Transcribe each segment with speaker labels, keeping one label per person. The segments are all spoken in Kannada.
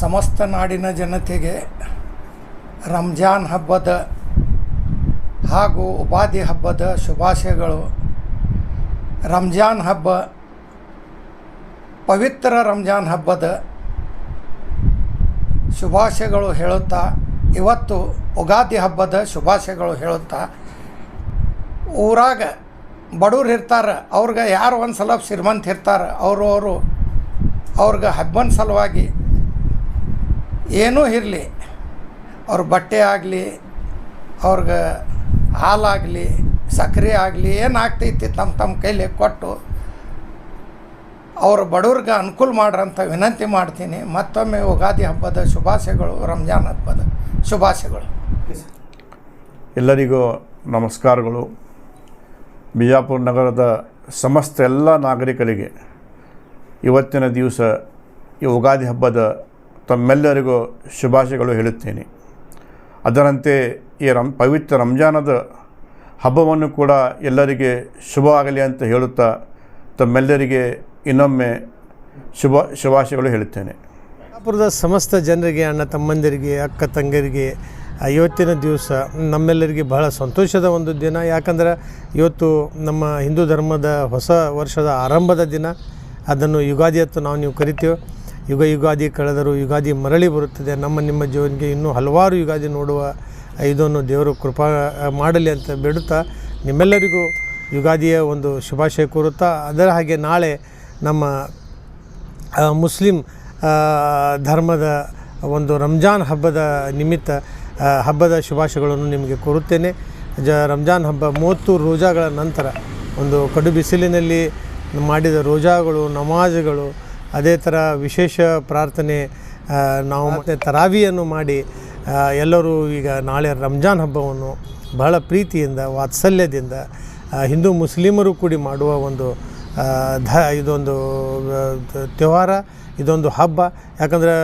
Speaker 1: ಸಮಸ್ತ ನಾಡಿನ ಜನತೆಗೆ ರಂಜಾನ್ ಹಬ್ಬದ ಹಾಗೂ ಉಪಾಧಿ ಹಬ್ಬದ ಶುಭಾಶಯಗಳು. ರಂಜಾನ್ ಹಬ್ಬ ಪವಿತ್ರ ರಂಜಾನ್ ಹಬ್ಬದ ಶುಭಾಶಯಗಳು ಹೇಳುತ್ತಾ, ಇವತ್ತು ಉಗಾದಿ ಹಬ್ಬದ ಶುಭಾಶಯಗಳು ಹೇಳುತ್ತಾ, ಊರಾಗ ಬಡವ್ರು ಇರ್ತಾರೆ, ಅವ್ರಿಗೆ ಯಾರು ಒಂದು ಸಲ ಶ್ರೀಮಂತ ಇರ್ತಾರೆ, ಅವರು ಅವರು ಅವ್ರಿಗೆ ಹಬ್ಬನ ಸಲುವಾಗಿ ಏನೂ ಇರಲಿ. ಅವ್ರ ಬಟ್ಟೆ ಆಗಲಿ, ಅವ್ರಿಗೆ ಹಾಲಾಗಲಿ ಸಕ್ಕರೆ ಆಗಲಿ ಏನು ಆಗ್ತೈತಿ ತಮ್ಮ ತಮ್ಮ ಕೈಲಿ ಕೊಟ್ಟು ಅವ್ರ ಬಡವ್ರಿಗೆ ಅನುಕೂಲ ಮಾಡ್ರಂತ ವಿನಂತಿ ಮಾಡ್ತೀನಿ. ಮತ್ತೊಮ್ಮೆ ಯುಗಾದಿ ಹಬ್ಬದ ಶುಭಾಶಯಗಳು, ರಂಜಾನ್ ಹಬ್ಬದ ಶುಭಾಶಯಗಳು.
Speaker 2: ಎಲ್ಲರಿಗೂ ನಮಸ್ಕಾರಗಳು. ಬಿಜಾಪುರ ನಗರದ ಸಮಸ್ತ ಎಲ್ಲ ನಾಗರಿಕರಿಗೆ ಇವತ್ತಿನ ದಿವಸ ಈ ಯುಗಾದಿ ಹಬ್ಬದ ತಮ್ಮೆಲ್ಲರಿಗೂ ಶುಭಾಶಯಗಳು ಹೇಳುತ್ತೇನೆ. ಅದರಂತೆ ಈ ರಂ, ಪವಿತ್ರ ರಂಜಾನದ ಹಬ್ಬವನ್ನು ಕೂಡ ಎಲ್ಲರಿಗೆ ಶುಭವಾಗಲಿ ಅಂತ ಹೇಳುತ್ತಾ ತಮ್ಮೆಲ್ಲರಿಗೆ ಇನ್ನೊಮ್ಮೆ ಶುಭ, ಶುಭಾಶಯಗಳು ಹೇಳುತ್ತೇನೆ.
Speaker 3: ಬಿಜಾಪುರದ ಸಮಸ್ತ ಜನರಿಗೆ, ಅಣ್ಣ ತಮ್ಮಂದಿರಿಗೆ, ಅಕ್ಕ ತಂಗರಿಗೆ ಇವತ್ತಿನ ದಿವಸ ನಮ್ಮೆಲ್ಲರಿಗೆ ಬಹಳ ಸಂತೋಷದ ಒಂದು ದಿನ. ಯಾಕಂದ್ರೆ ಇವತ್ತು ನಮ್ಮ ಹಿಂದೂ ಧರ್ಮದ ಹೊಸ ವರ್ಷದ ಆರಂಭದ ದಿನ. ಅದನ್ನು ಯುಗಾದಿ ಅಂತ ನಾವು ನೀವು ಕರಿತೀವಿ. ಯುಗ ಯುಗಾದಿ ಕಳೆದರೂ ಯುಗಾದಿ ಮರಳಿ ಬರುತ್ತದೆ. ನಮ್ಮ ನಿಮ್ಮ ಜೀವನಿಗೆ ಇನ್ನೂ ಹಲವಾರು ಯುಗಾದಿ ನೋಡುವ ಇದನ್ನು ದೇವರು ಕೃಪಾ ಮಾಡಲಿ ಅಂತ ಬೇಡುತ್ತಾ ನಿಮ್ಮೆಲ್ಲರಿಗೂ ಯುಗಾದಿಯ ಒಂದು ಶುಭಾಶಯ ಕೋರುತ್ತಾ, ಅದರ ಹಾಗೆ ನಾಳೆ ನಮ್ಮ ಮುಸ್ಲಿಂ ಧರ್ಮದ ಒಂದು ರಂಜಾನ್ ಹಬ್ಬದ ನಿಮಿತ್ತ ಹಬ್ಬದ ಶುಭಾಶಯಗಳನ್ನು ನಿಮಗೆ ಕೋರುತ್ತೇನೆ. ಜ, ರಂಜಾನ್ ಹಬ್ಬ ಮೂವತ್ತು ರೋಜಾಗಳ ನಂತರ ಒಂದು ಕಡು ಬಿಸಿಲಿನಲ್ಲಿ ಮಾಡಿದ ರೋಜಾಗಳು, ನಮಾಜುಗಳು ಅದೇ ಥರ ವಿಶೇಷ ಪ್ರಾರ್ಥನೆ ನಾವು ಮತ್ತೆ ತರಾವಿಯನ್ನು ಮಾಡಿ ಎಲ್ಲರೂ ಈಗ ನಾಳೆ ರಂಜಾನ್ ಹಬ್ಬವನ್ನು ಬಹಳ ಪ್ರೀತಿಯಿಂದ, ವಾತ್ಸಲ್ಯದಿಂದ ಹಿಂದೂ ಮುಸ್ಲಿಮರು ಕೂಡಿ ಮಾಡುವ ಒಂದು ಧ, ಇದೊಂದು ತ್ಯವಾರ ಇದೊಂದು ಹಬ್ಬ. ಯಾಕಂದರೆ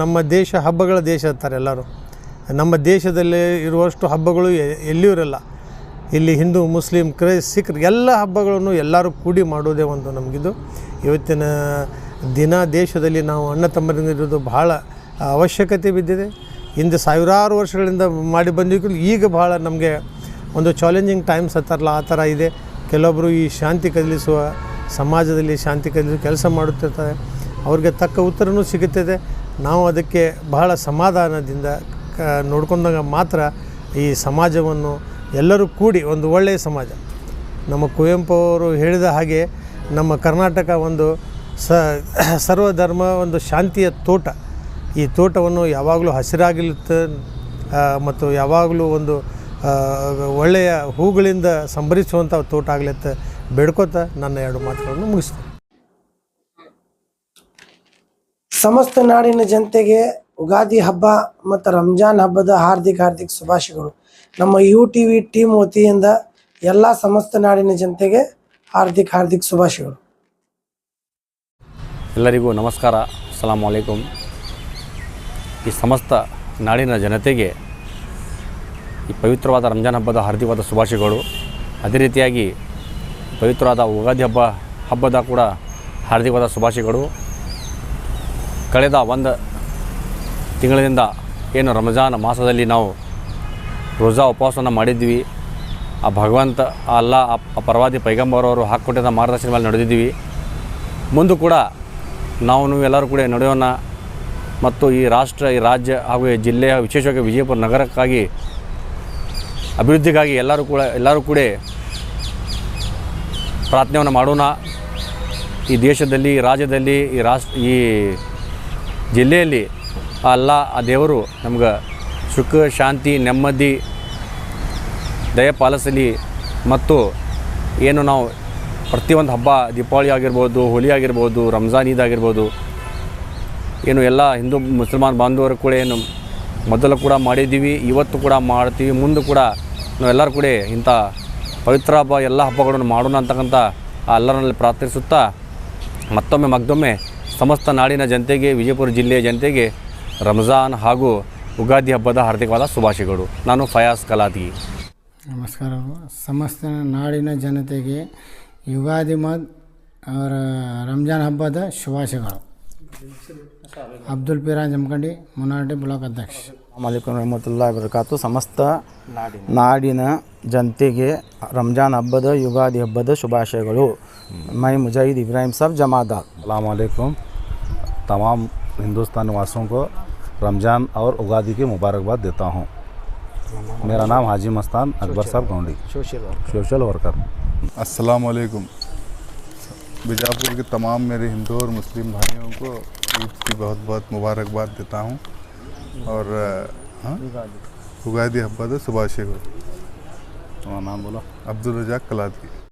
Speaker 3: ನಮ್ಮ ದೇಶ, ಹಬ್ಬಗಳ ದೇಶ ಅಂತಾರೆ ಎಲ್ಲರೂ. ನಮ್ಮ ದೇಶದಲ್ಲಿ ಇರುವಷ್ಟು ಹಬ್ಬಗಳು ಎಲ್ಲಿಯೂ ಇರಲ್ಲ. ಇಲ್ಲಿ ಹಿಂದೂ, ಮುಸ್ಲಿಂ ಕ್ರೈಸ್ ಸಿಖ್ರು ಎಲ್ಲ ಹಬ್ಬಗಳನ್ನು ಎಲ್ಲರೂ ಕೂಡಿ ಮಾಡೋದೇ ಒಂದು ನಮಗಿದು. ಇವತ್ತಿನ ದಿನ ದೇಶದಲ್ಲಿ ನಾವು ಅಣ್ಣ ತಮ್ಮರಿರೋದು ಬಹಳ ಅವಶ್ಯಕತೆ ಬಿದ್ದಿದೆ. ಹಿಂದೆ ಸಾವಿರಾರು ವರ್ಷಗಳಿಂದ ಮಾಡಿ ಬಂದಿದ್ದು ಈಗ ಭಾಳ ನಮಗೆ ಒಂದು ಚಾಲೆಂಜಿಂಗ್ ಟೈಮ್ಸ್ ಹತ್ತಾರಲ್ಲ ಆ ಥರ ಇದೆ. ಕೆಲವೊಬ್ಬರು ಈ ಶಾಂತಿ ಕದಲಿಸುವ, ಸಮಾಜದಲ್ಲಿ ಶಾಂತಿ ಕದಲಿಸುವ ಕೆಲಸ ಮಾಡುತ್ತಿರ್ತಾರೆ. ಅವ್ರಿಗೆ ತಕ್ಕ ಉತ್ತರವೂ ಸಿಗುತ್ತದೆ. ನಾವು ಅದಕ್ಕೆ ಬಹಳ ಸಮಾಧಾನದಿಂದ, ಕ, ನೋಡ್ಕೊಂಡಾಗ ಮಾತ್ರ ಈ ಸಮಾಜವನ್ನು ಎಲ್ಲರೂ ಕೂಡಿ ಒಂದು ಒಳ್ಳೆಯ ಸಮಾಜ. ನಮ್ಮ ಕುವೆಂಪು ಅವರು ಹೇಳಿದ ಹಾಗೆ ನಮ್ಮ ಕರ್ನಾಟಕ ಒಂದು ಸರ್ವಧರ್ಮ ಒಂದು ಶಾಂತಿಯ ತೋಟ. ಈ ತೋಟವನ್ನು ಯಾವಾಗಲೂ ಹಸಿರಾಗಿರುತ್ತೆ ಮತ್ತು ಯಾವಾಗಲೂ ಒಂದು ಒಳ್ಳೆಯ ಹೂಗಳಿಂದ ಸಂಭರಿಸುವಂಥ ತೋಟ ಆಗ್ಲತ್ತ. ಬೇಡ್ಕೋತ ನನ್ನ ಎರಡು ಮಾತುಗಳನ್ನು ಮುಗಿಸ್ತೇನೆ.
Speaker 4: ಸಮಸ್ತ ನಾಡಿನ ಜನತೆಗೆ ಉಗಾದಿ ಹಬ್ಬ ಮತ್ತು ರಂಜಾನ್ ಹಬ್ಬದ ಹಾರ್ದಿಕ ಹಾರ್ದಿಕ ಶುಭಾಶಯಗಳು. ನಮ್ಮ ಯು ಟಿ ವಿ ಟೀಮ್ ವತಿಯಿಂದ ಎಲ್ಲ ಸಮಸ್ತ ನಾಡಿನ ಜನತೆಗೆ ಹಾರ್ದಿಕ ಹಾರ್ದಿಕ ಶುಭಾಶಯಗಳು.
Speaker 5: ಎಲ್ಲರಿಗೂ ನಮಸ್ಕಾರ. ಸಲಾಮ್ ಅಲೈಕುಮ್. ಈ ಸಮಸ್ತ ನಾಡಿನ ಜನತೆಗೆ ಈ ಪವಿತ್ರವಾದ ರಂಜಾನ್ ಹಬ್ಬದ ಹಾರ್ದಿಕವಾದ ಶುಭಾಶಯಗಳು. ಅದೇ ರೀತಿಯಾಗಿ ಪವಿತ್ರವಾದ ಉಗಾದಿ ಹಬ್ಬ, ಹಬ್ಬದ ಕೂಡ ಹಾರ್ದಿಕವಾದ ಶುಭಾಶಯಗಳು. ಕಳೆದ ಒಂದು ತಿಂಗಳಿನಿಂದ ಏನು ರಂಜಾನ್ ಮಾಸದಲ್ಲಿ ನಾವು ರೋಜಾ ಉಪವಾಸವನ್ನು ಮಾಡಿದ್ವಿ. ಆ ಭಗವಂತ ಅಲ್ಲ ಆ ಪರವಾದಿ ಪೈಗಂಬರವರು ಹಾಕ್ಕೊಟ್ಟಿದ್ದ ಮಾರ್ಗದರ್ಶನ ಮೇಲೆ ನಡೆದಿದ್ದೀವಿ. ಮುಂದೂ ಕೂಡ ನಾವು ಎಲ್ಲರೂ ಕೂಡ ನಡೆಯೋಣ. ಮತ್ತು ಈ ರಾಷ್ಟ್ರ, ಈ ರಾಜ್ಯ ಹಾಗೂ ಈ ಜಿಲ್ಲೆಯ ವಿಶೇಷವಾಗಿ ವಿಜಯಪುರ ನಗರಕ್ಕಾಗಿ ಅಭಿವೃದ್ಧಿಗಾಗಿ ಎಲ್ಲರೂ ಕೂಡ ಎಲ್ಲರೂ ಕೂಡ ಪ್ರಾರ್ಥನೆಯನ್ನು ಮಾಡೋಣ. ಈ ದೇಶದಲ್ಲಿ, ಈ ರಾಜ್ಯದಲ್ಲಿ, ಈ ರಾಷ್ಟ್ರ, ಈ ಜಿಲ್ಲೆಯಲ್ಲಿ ಅಲ್ಲ, ಆ ದೇವರು ನಮ್ಗೆ ಸುಖ, ಶಾಂತಿ, ನೆಮ್ಮದಿ, ದಯಪಾಲಿಸಲಿ. ಮತ್ತು ಏನು ನಾವು ಪ್ರತಿಯೊಂದು ಹಬ್ಬ ದೀಪಾವಳಿ ಆಗಿರ್ಬೋದು ಹೋಲಿ ಆಗಿರ್ಬೋದು, ರಂಜಾನ್ ಈದ್ ಆಗಿರ್ಬೋದು, ಏನು ಎಲ್ಲ ಹಿಂದೂ ಮುಸಲ್ಮಾನ್ ಬಾಂಧವರು ಕೂಡ ಏನು ಮೊದಲು ಕೂಡ ಮಾಡಿದ್ದೀವಿ, ಇವತ್ತು ಕೂಡ ಮಾಡ್ತೀವಿ, ಮುಂದೆ ಕೂಡ ನಾವೆಲ್ಲರೂ ಕೂಡ ಇಂಥ ಪವಿತ್ರ ಹಬ್ಬ, ಎಲ್ಲ ಹಬ್ಬಗಳನ್ನು ಮಾಡೋಣ ಅಂತಕ್ಕಂಥ ಆ ಎಲ್ಲರಲ್ಲಿ ಪ್ರಾರ್ಥಿಸುತ್ತಾ ಮತ್ತೊಮ್ಮೆ ಮತ್ತೊಮ್ಮೆ ಸಮಸ್ತ ನಾಡಿನ ಜನತೆಗೆ, ವಿಜಯಪುರ ಜಿಲ್ಲೆಯ ಜನತೆಗೆ ರಂಜಾನ್ ಹಾಗೂ ಉಗಾದಿ ಹಬ್ಬದ ಹಾರ್ದಿಕವಾದ ಶುಭಾಶಯಗಳು. ನಾನು ಫಯಾಸ್ ಕಲಾದಿ.
Speaker 6: ನಮಸ್ಕಾರ. ಸಮಸ್ತ ನಾಡಿನ ಜನತೆಗೆ ಯುಗಾದಿ ಮತ್ತು ಅವರ ರಂಜಾನ್ ಹಬ್ಬದ ಶುಭಾಶಯಗಳು ಅಬ್ದುಲ್ ಪೀರಾ ಜಮಖಂಡಿ ಮುನಾಡಿ ಬ್ಲಾಕ್ ಅಧ್ಯಕ್ಷ
Speaker 7: ಅಲೈಕುಮ್ ರಹಮತುಲ್ಲಾ ವಬರಕಾತು ಸಮಸ್ತ ನಾಡಿನ ಜನತೆಗೆ ರಂಜಾನ್ ಹಬ್ಬದ ಯುಗಾದಿ ಹಬ್ಬದ ಶುಭಾಶಯಗಳು ಮೈ ಮುಜಾಹಿದ್ ಇಬ್ರಾಹಿಂ ಸಾಬ್ ಜಮಾದಾರ್
Speaker 8: अलकुम तमाम हिंदुस्तान वासियों को रमज़ान और उगादी की मुबारकबाद देता हूँ मेरा नाम हाजी मस्तान अकबर साहब गौंडी सोशल वर्कर
Speaker 9: अस्सलाम वालेकुम बीजापुर के तमाम मेरे हिंदू और मुस्लिम भाइयों को ईद की बहुत बहुत मुबारकबाद देता हूँ। और हाँ? उगादी हब्बद सुभाषिಗಳು
Speaker 8: तुम्हारा नाम बोला।
Speaker 9: अब्दुल रजाक कलादगी